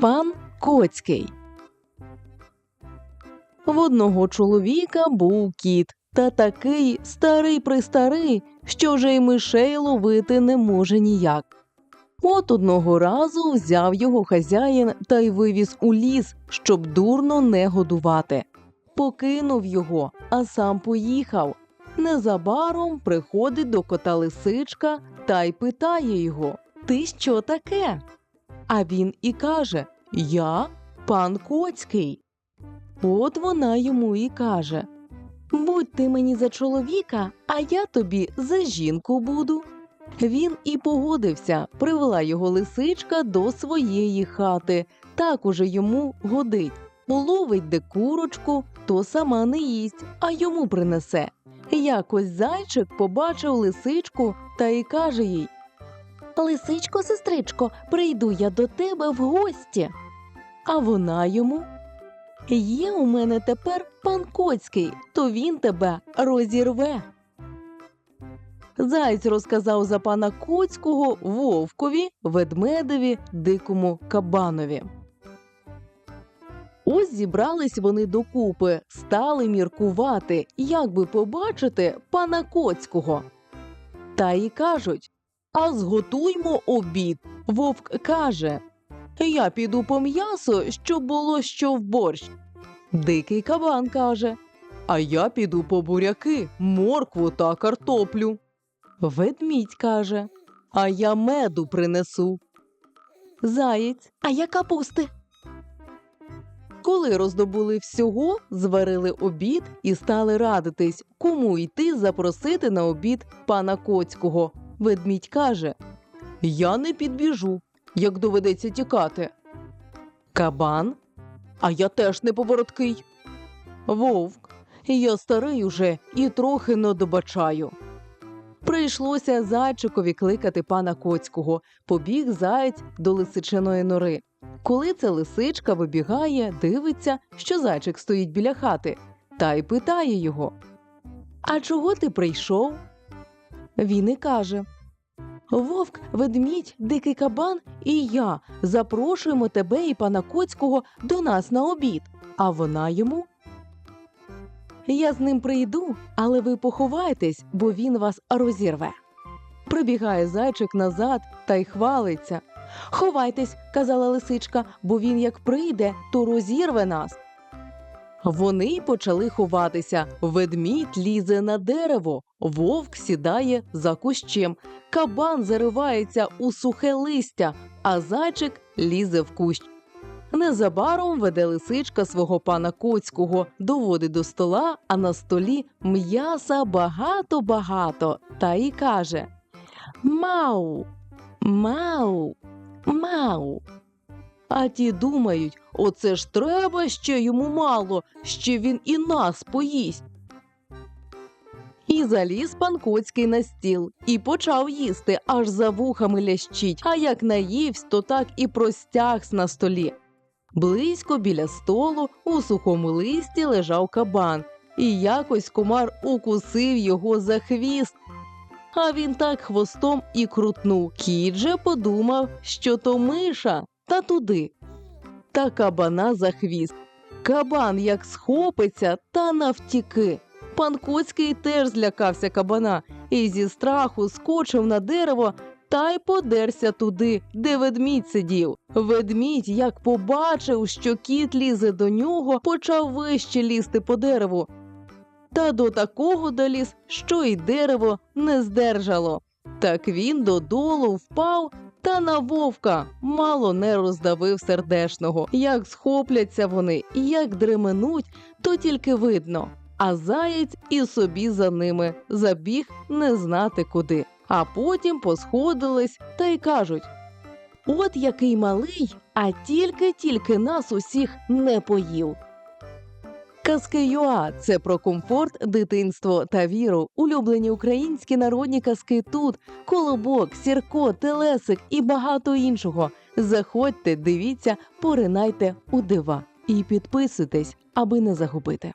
Пан Коцький. В одного чоловіка був кіт, та такий старий престарий, що вже й мишей ловити не може ніяк. От одного разу взяв його хазяїн та й вивіз у ліс, щоб дурно не годувати. Покинув його, а сам поїхав. Незабаром приходить до кота лисичка та й питає його: Ти що таке? А він і каже: Я пан Коцький. От вона йому і каже: Будь ти мені за чоловіка, а я тобі за жінку буду. Він і погодився, привела його лисичка до своєї хати. Так уже йому годить. Уловить де курочку, то сама не їсть, а йому принесе. Якось зайчик побачив лисичку та й каже їй Лисичко, сестричко, прийду я до тебе в гості. А вона йому Є у мене тепер пан Коцький, то він тебе розірве. Заєць розказав за пана Коцького вовкові, ведмедеві, дикому кабанові. Ось зібрались вони докупи, стали міркувати, як би побачити пана Коцького. Та й кажуть А зготуймо обід. Вовк каже Я піду по м'ясо, щоб було що в борщ. Дикий кабан каже А я піду по буряки, моркву та картоплю. Ведмідь каже А я меду принесу. Заєць, а я капусти. Коли роздобули всього, зварили обід і стали радитись, кому йти запросити на обід пана Коцького. Ведмідь каже Я не підбіжу, як доведеться тікати. Кабан, а я теж не повороткий. Вовк, я старий уже і трохи не добачаю. Прийшлося зайчикові кликати пана Коцького. Побіг заєць до лисичиної нори. Коли ця лисичка вибігає, дивиться, що зайчик стоїть біля хати, та й питає його: А чого ти прийшов? Він і каже: Вовк, ведмідь, дикий кабан і я запрошуємо тебе і пана Коцького до нас на обід. А вона йому. Я з ним прийду, але ви поховайтесь, бо він вас розірве. Прибігає зайчик назад та й хвалиться. Ховайтесь, казала лисичка, бо він як прийде, то розірве нас. Вони почали ховатися. Ведмідь лізе на дерево, вовк сідає за кущем, кабан заривається у сухе листя, а зайчик лізе в кущ. Незабаром веде лисичка свого пана Коцького, доводить до стола, а на столі м'яса багато-багато, та й каже Мау, мау, мау. А ті думають, оце ж треба ще йому мало, ще він і нас поїсть. І заліз пан Коцький на стіл і почав їсти, аж за вухами лящить, а як наївсь, то так і простягсь на столі. Близько біля столу у сухому листі лежав кабан, і якось комар укусив його за хвіст. А він так хвостом і крутнув. Кіт же подумав, що то миша, та туди. Та кабана за хвіст. Кабан як схопиться та навтіки. Пан Коцький теж злякався кабана і зі страху скочив на дерево та й подерся туди, де ведмідь сидів. Ведмідь, як побачив, що кіт лізе до нього, почав вище лізти по дереву. Та до такого доліз, що й дерево не здержало. Так він додолу впав та на вовка мало не роздавив сердешного. Як схопляться вони, як дременуть, то тільки видно. А заєць і собі за ними забіг не знати куди. А потім посходились та й кажуть: От який малий, а тільки-тільки нас усіх не поїв. Казки Юа це про комфорт, дитинство та віру. Улюблені українські народні казки тут: колобок, сірко, телесик і багато іншого. Заходьте, дивіться, поринайте у дива і підписуйтесь, аби не загубити.